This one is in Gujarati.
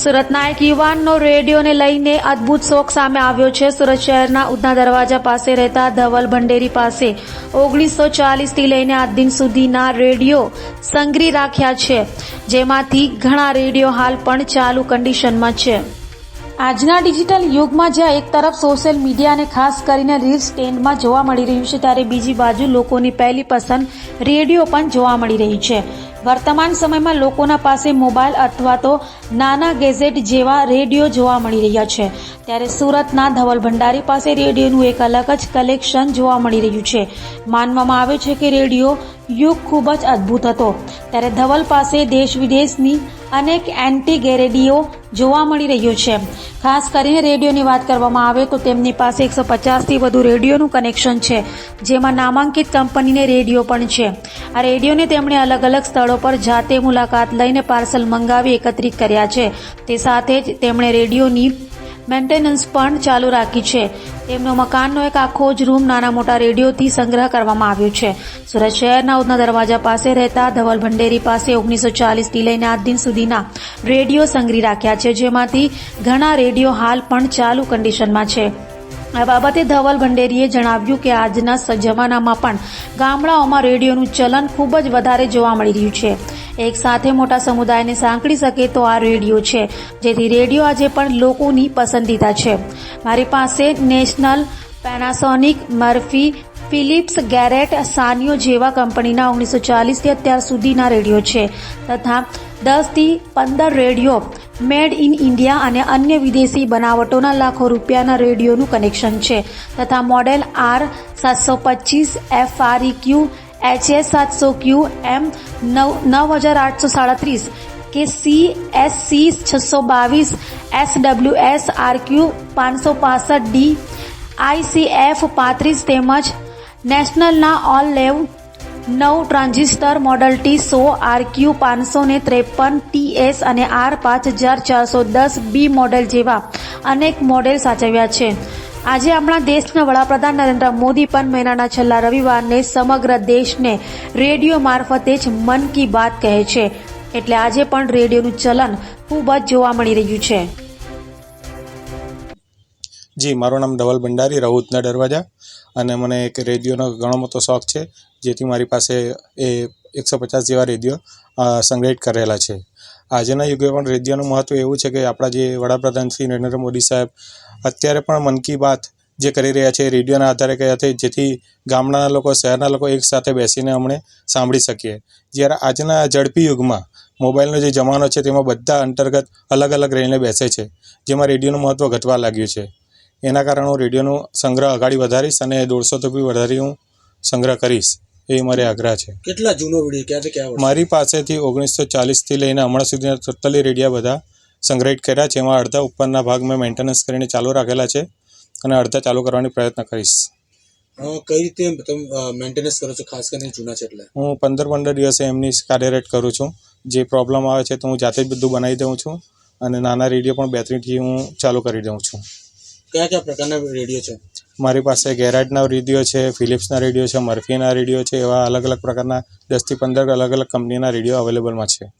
સુરતના એક યુવાનનો રેડિયોને લઈને અદ્ભુત શોખ સામે આવ્યો છે. સુરત શહેરના ઉધના દરવાજા પાસે રહેતા ધવલ ભંડેરી પાસે ઓગણીસો ચાલીસથી લઈને આજ દિન સુધીના રેડિયો સંગ્રહી રાખ્યા છે. જેમાંથી ઘણા રેડિયો હાલ પણ ચાલુ કન્ડિશનમાં છે. આજના ડિજિટલ યુગમાં જ્યાં એક તરફ સોશિયલ મીડિયા અને ખાસ કરીને રીલ્સ ટ્રેન્ડમાં જોવા મળી રહ્યું છે, ત્યારે બીજી બાજુ લોકોની પહેલી પસંદ રેડિયો પણ જોવા મળી રહી છે. વર્તમાન સમયમાં લોકોના પાસે મોબાઈલ અથવા તો નાના ગેઝેટ જેવા રેડિયો જોવા મળી રહ્યા છે. ત્યારે સુરતના ધવલ ભંડારી પાસે રેડિયોનું એક અલગ જ કલેક્શન જોવા મળી રહ્યું છે. માનવામાં આવે છે કે રેડિયો યુગ ખૂબ જ અદ્ભુત હતો. ત્યારે ધવલ પાસે દેશ વિદેશની અનેક એન્ટી ગેરેડીઓ જોવા મળી રહ્યો છે. ખાસ કરીને રેડિયોની વાત કરવામાં આવે તો તેમની પાસે એકસો પચાસથી વધુ રેડિયોનું કનેક્શન છે, જેમાં નામાંકિત કંપનીને રેડિયો પણ છે. આ રેડિયોને તેમણે અલગ અલગ સ્થળો પર જાતે મુલાકાત લઈને પાર્સલ મંગાવી એકત્રિત કર્યા છે. તે સાથે જ તેમણે રેડિયોની મેન્ટેનન્સ પણ ચાલુ રાખી છે. તેમનો મકાનનો એક આખો જ રૂમ નાના મોટા રેડિયોથી સંગ્રહ કરવામાં આવ્યો છે. સુરત શહેરના ઉધના દરવાજા પાસે રહેતા ધવલ ભંડેરી પાસે ઓગણીસો ચાલીસથી લઈને આજ દિન સુધીના રેડિયો સંગ્રહી રાખ્યા છે, જેમાંથી ઘણા રેડિયો હાલ પણ ચાલુ કન્ડિશનમાં છે. આ બાબતે ધવલ ભંડેરીએ જણાવ્યું કે આજના જમાનામાં પણ ગામડાઓમાં રેડિયોનું ચલન ખૂબ જ વધારે જોવા મળી રહ્યું છે. એક સાથે મોટા સમુદાયને સાંકળી શકે તો આ રેડિયો છે. જેથી રેડિયો આજે પણ લોકોની પસંદીદા છે. મારી પાસે National Panasonic Murphy Philips Garrett Sanyo જેવા કંપનીના ઓગણીસો ચાલીસથી અત્યાર સુધીના રેડિયો છે. તથા દસથી પંદર રેડિયો મેડ ઇન ઇન્ડિયા અને અન્ય વિદેશી બનાવટોના લાખો રૂપિયાના રેડિયોનું કનેક્શન છે તથા મોડેલ આર સાતસો પચીસ, F R Q, H S સાતસો ક્યુ, એમ નવ નવ હજાર આઠસો સાડત્રીસ, કે સી એસ સી છસો બાવીસ, S W S R Q પાંચસો પાસઠ, ડી આઈસીએફ પાંત્રીસ તેમજ નેશનલના ઓલ લેવ નવ ટ્રાન્ઝિસ્ટર મોડલ ટી સો, આર ક્યુ પાંચસો ને ત્રેપન ટીએસ અને આર પાંચ હજાર ચારસો દસ બી મોડેલ જેવા અનેક મોડેલ સાચવ્યા છે. આજે આપણા દેશના વડાપ્રધાન નરેન્દ્ર મોદી પણ મહિનાના છેલ્લા રવિવારને સમગ્ર દેશને રેડિયો મારફતે જ મન કી બાત કહે છે. એટલે આજે પણ રેડિયોનું ચલન ખૂબ જ જોવા મળી રહ્યું છે. જી, મારું નામ ધવલ ભંડારી રહુતના દરવાજા. અને મને એક રેડિયોનો ઘણો મોટો શોખ છે, જેથી મારી પાસે એ એકસો પચાસ જેવા રેડિયો સંગ્રહિત કરેલા છે. આજના યુગે પણ રેડિયોનું મહત્ત્વ એવું છે કે આપણા જે વડાપ્રધાન શ્રી નરેન્દ્ર મોદી સાહેબ અત્યારે પણ મન કી બાત જે કરી રહ્યા છે રેડિયોના આધારે કર્યા છે, જેથી ગામડાના લોકો, શહેરના લોકો એકસાથે બેસીને અમને સાંભળી શકીએ. જ્યારે આજના ઝડપી યુગમાં મોબાઈલનો જે જમાનો છે તેમાં બધા અંતર્ગત અલગ અલગ રહીને બેસે છે, જેમાં રેડિયોનું મહત્ત્વ ઘટવા લાગ્યું છે. એના કારણે હું રેડિયોનો સંગ્રહ અગાડી વધારીશ અને દોઢસોથી બી વધારી હું સંગ્રહ કરીશ. એ મારે આગ્રહ છે. કેટલા જૂનો વીડિયો? ક્યાંથી ક્યાં મારી પાસેથી ઓગણીસો ચાલીસથી લઈને હમણાં સુધીના ટોટલી રેડિયા બધા સંગ્રહિત કર્યા છે. એમાં અડધા ઉપરના ભાગ મેં મેન્ટેનન્સ કરીને ચાલુ રાખેલા છે અને અડધા ચાલુ કરવાની પ્રયત્ન કરીશ. કઈ રીતે તમે મેન્ટેનન્સ કરો છો ખાસ કરીને જૂના છે એટલે? હું પંદર પંદર દિવસે એમની કાર્યરત કરું છું. જે પ્રોબ્લેમ આવે છે તો હું જાતે જ બધું બનાવી દઉં છું અને નાના રેડિયો પણ બેટરીથી હું ચાલુ કરી દઉં છું. કયા કયા પ્રકારના રેડિયો છે? મારી પાસે ગેરાટના રેડિયો છે, ફિલિપ્સના રેડિયો છે, મર્ફીના રેડિયો છે, એવા અલગ અલગ પ્રકારના દસથી પંદર અલગ અલગ કંપનીના રેડિયો અવેલેબલમાં છે.